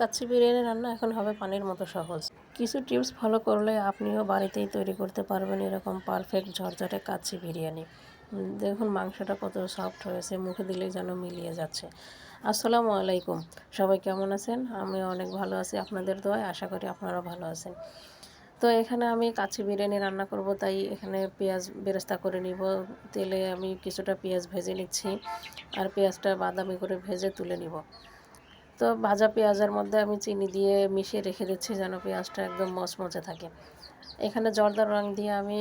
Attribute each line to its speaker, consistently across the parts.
Speaker 1: কাচ্চি বিরিয়ানি রান্না এখন হবে পানির মতো সহজ। কিছু টিপস ফলো করলে আপনিও বাড়িতেই তৈরি করতে পারবেন এরকম পারফেক্ট ঝরঝরে কাচ্চি বিরিয়ানি। দেখুন মাংসটা কত সফট হয়েছে, মুখে দিলেই যেন মিলিয়ে যাচ্ছে। আসসালামু আলাইকুম। সবাই কেমন আছেন? আমি অনেক ভালো আছি। আপনাদের দোয়ায় আশা করি আপনারাও ভালো আছেন। তো এখানে আমি কাচ্চি বিরিয়ানি রান্না করব, তাই এখানে পেঁয়াজ বেরেস্তা করে নিব। তেলে আমি কিছুটা পেঁয়াজ ভেজে নিচ্ছি, আর পেঁয়াজটা বাদামি করে ভেজে তুলে নিব। তো ভাজা পেঁয়াজের মধ্যে আমি চিনি দিয়ে মিশিয়ে রেখে দিচ্ছি যেন পেঁয়াজটা একদম মচমচে থাকে। এখানে জর্দার রং দিয়ে আমি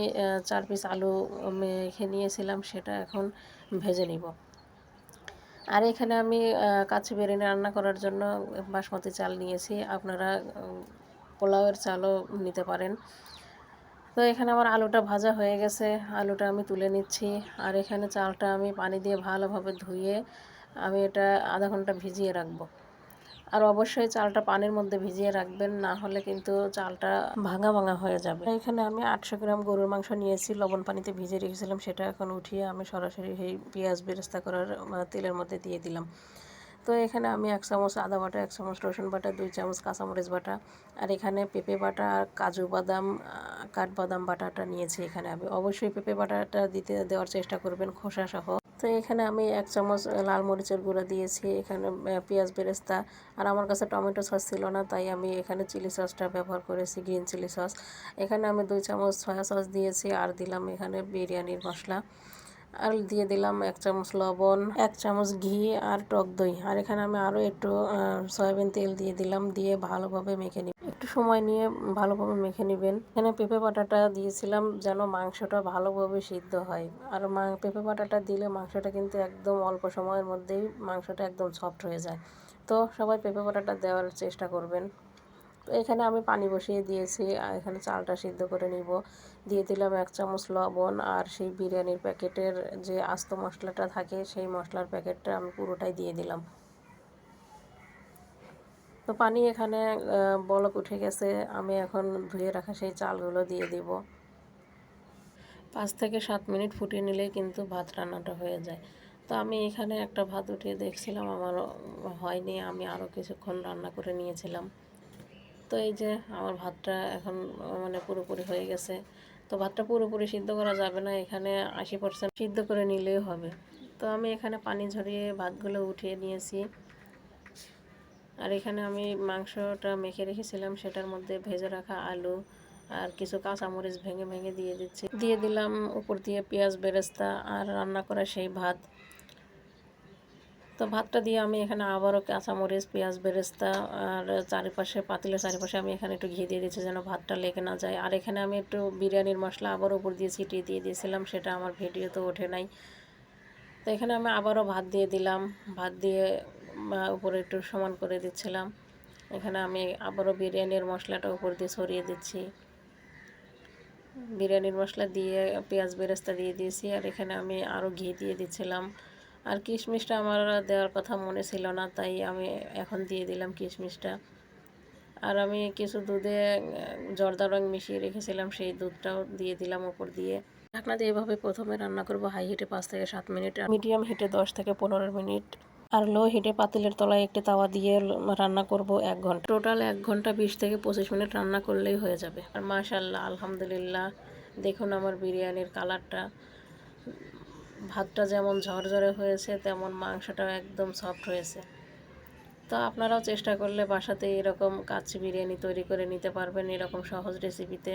Speaker 1: চার পিস আলু মেখে নিয়েছিলাম, সেটা এখন ভেজে নিব। আর এখানে আমি কাচ্চি বিরিয়ানি রান্না করার জন্য বাসমতি চাল নিয়েছি। আপনারা পোলাওয়ের চালও নিতে পারেন। তো এখানে আমার আলুটা ভাজা হয়ে গেছে। আলুটা আমি তুলে নিচ্ছি। আর এখানে চালটা আমি পানি দিয়ে ভালোভাবে ধুয়ে আমি এটা আধা ঘণ্টা ভিজিয়ে রাখব। আর অবশ্যই চালটা পানির মধ্যে ভিজিয়ে রাখবেন, না হলে কিন্তু চালটা ভাঙা ভাঙা হয়ে যাবে। এখানে আমি আটশো গ্রাম গরুর মাংস নিয়েছি, লবণ পানিতে ভিজিয়ে রেখেছিলাম, সেটা এখন উঠিয়ে আমি সরাসরি সেই পেঁয়াজ বেরেস্তা করার তেলের মধ্যে দিয়ে দিলাম। তো এখানে আমি এক চামচ আদা বাটা, এক চামচ রসুন বাটা, দুই চামচ কাঁচামরিচ বাটা, আর এখানে পেঁপে বাটা আর কাজু বাদাম কাঠবাদাম বাটাটা নিয়েছি এখানে আমি। অবশ্যই পেঁপে বাটাটা দিতে দেওয়ার চেষ্টা করবেন খোসা সহ তো এখানে আমি এক চামচ লাল মরিচের গুঁড়া দিয়েছি। এখানে পেঁয়াজ বেরেস্তা। আর আমার কাছে টমেটো সস ছিল না, তাই আমি এখানে চিলি সসটা ব্যবহার করেছি, গ্রিন চিলি সস। এখানে আমি দুই চামচ সয়া সস দিয়েছি, আর দিলাম এখানে বিরিয়ানির মশলা। আর দিয়ে দিলাম এক চামচ লবণ, এক চামচ ঘি আর টক দই। আর এখানে আমি আরও একটু সয়াবিন তেল দিয়ে দিলাম, দিয়ে ভালোভাবে মেখে নিই একটু সময় নিয়ে ভালোভাবে মেখে নেবেন। এখানে পেঁপে বাটাটা দিয়েছিলাম যেন মাংসটা ভালোভাবে সিদ্ধ হয়। আর পেঁপে বাটাটা দিলে মাংসটা কিন্তু একদম অল্প সময়ের মধ্যেই মাংসটা একদম সফট হয়ে যায়। তো সবাই পেঁপে বাটাটা দেওয়ার চেষ্টা করবেন। তো এখানে আমি পানি বসিয়ে দিয়েছি, আর এখানে চালটা সিদ্ধ করে নিব। দিয়ে দিলাম এক চামচ লবণ আর সেই বিরিয়ানির প্যাকেটের যে আস্ত মশলাটা থাকে, সেই মশলার প্যাকেটটা আমি পুরোটাই দিয়ে দিলাম। তো পানি এখানে বলক উঠে গেছে। আমি এখন ধুয়ে রাখা সেই চালগুলো দিয়ে দিব। পাঁচ থেকে সাত মিনিট ফুটিয়ে নিলে কিন্তু ভাত রান্নাটা হয়ে যায়। তো আমি এখানে একটা ভাত উঠিয়ে দেখছিলাম, আমার হয়নি। আমি আরও কিছুক্ষণ রান্না করে নিয়েছিলাম। তো এই যে আমার ভাতটা এখন মানে পুরোপুরি হয়ে গেছে। তো ভাতটা পুরোপুরি সিদ্ধ করা যাবে না, এখানে আশি পার্সেন্ট সিদ্ধ করে নিলেই হবে। তো আমি এখানে পানি ঝরিয়ে ভাতগুলো উঠিয়ে নিয়েছি। আর এখানে আমি মাংসটা মেখে রেখেছিলাম, সেটার মধ্যে ভেজে রাখা আলু আর কিছু কাঁচামরিচ ভেঙে ভেঙে দিয়ে দিচ্ছি। দিয়ে দিলাম উপর দিয়ে পেঁয়াজ বেরেস্তা আর রান্না করা সেই ভাত। তো ভাতটা দিয়ে আমি এখানে আবারও কাঁচামরিচ, পেঁয়াজ বেরেস্তা আর চারিপাশে, পাতিলের চারিপাশে আমি এখানে একটু ঘি দিয়ে দিচ্ছি যেন ভাতটা লেগে না যায়। আর এখানে আমি একটু বিরিয়ানির মশলা আবার উপর দিয়ে ছিটিয়ে দিয়ে দিয়েছিলাম, সেটা আমার ভিডিও তো ওঠে নাই। তো এখানে আমি আবারও ভাত দিয়ে দিলাম, ভাত দিয়ে উপরে একটু সমান করে দিচ্ছিলাম। এখানে আমি আবারও বিরিয়ানির মশলাটা উপর দিয়ে ছড়িয়ে দিচ্ছি। বিরিয়ানির মশলা দিয়ে পেঁয়াজ বেরেস্তা দিয়ে দিয়েছি, আর এখানে আমি আরও ঘি দিয়ে দিচ্ছিলাম। আর কিশমিশটা আমার দেওয়ার কথা মনে ছিল না, তাই আমি এখন দিয়ে দিলাম কিশমিশটা। আর আমি কিছু দুধে জর্দা রং মিশিয়ে রেখেছিলাম, সেই দুধটাও দিয়ে দিলাম ওপর দিয়ে। ঢাকনা দিয়ে এভাবে প্রথমে রান্না করব হাই হিটে পাঁচ থেকে সাত মিনিট মিডিয়াম হিটে দশ থেকে পনেরো মিনিট। আর লো হিটে পাতিলের তলায় একটি তাওয়া দিয়ে রান্না করব এক ঘণ্টা। টোটাল এক ঘণ্টা বিশ থেকে পঁচিশ মিনিট রান্না করলেই হয়ে যাবে। আর মাশাল্লাহ, আলহামদুলিল্লাহ। দেখুন আমার বিরিয়ানির কালারটা। ভাতটা যেমন ঝরঝরে হয়েছে, তেমন মাংসটাও একদম সফট হয়েছে। তো আপনারাও চেষ্টা করলে বাসাতে এরকম কাচ্চি বিরিয়ানি তৈরি করে নিতে পারবেন এরকম সহজ রেসিপিতে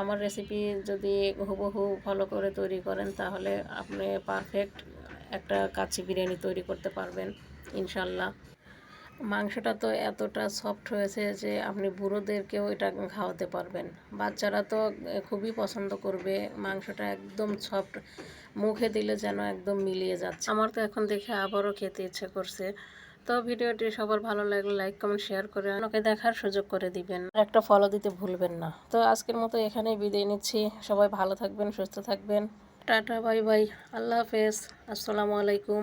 Speaker 1: আমার রেসিপি যদি হুবহু ফলো করে তৈরি করেন, তাহলে আপনি পারফেক্ট একটা কাচ্চি বিরিয়ানি তৈরি করতে পারবেন, ইনশাল্লাহ। মাংসটা তো এতটা সফট হয়েছে যে আপনি বুড়োদেরকেও এটা খাওয়াতে পারবেন। বাচ্চারা তো খুবই পছন্দ করবে মাংসটা একদম সফট মুখে দিলে যেন একদম মিলিয়ে যাচ্ছে। আমার তো এখন দেখে আবারও খেতে ইচ্ছে করছে। তো ভিডিওটি সবার ভালো লাগলে লাইক কমেন্ট শেয়ার করে আমাকে দেখার সুযোগ করে দিবেন। একটা ফলো দিতে ভুলবেন না। তো আজকের মতো এখানেই বিদায় নিচ্ছি। সবাই ভালো থাকবেন সুস্থ থাকবেন। টাটা বাই বাই আল্লাহ হাফেজ। আসসালামু আলাইকুম।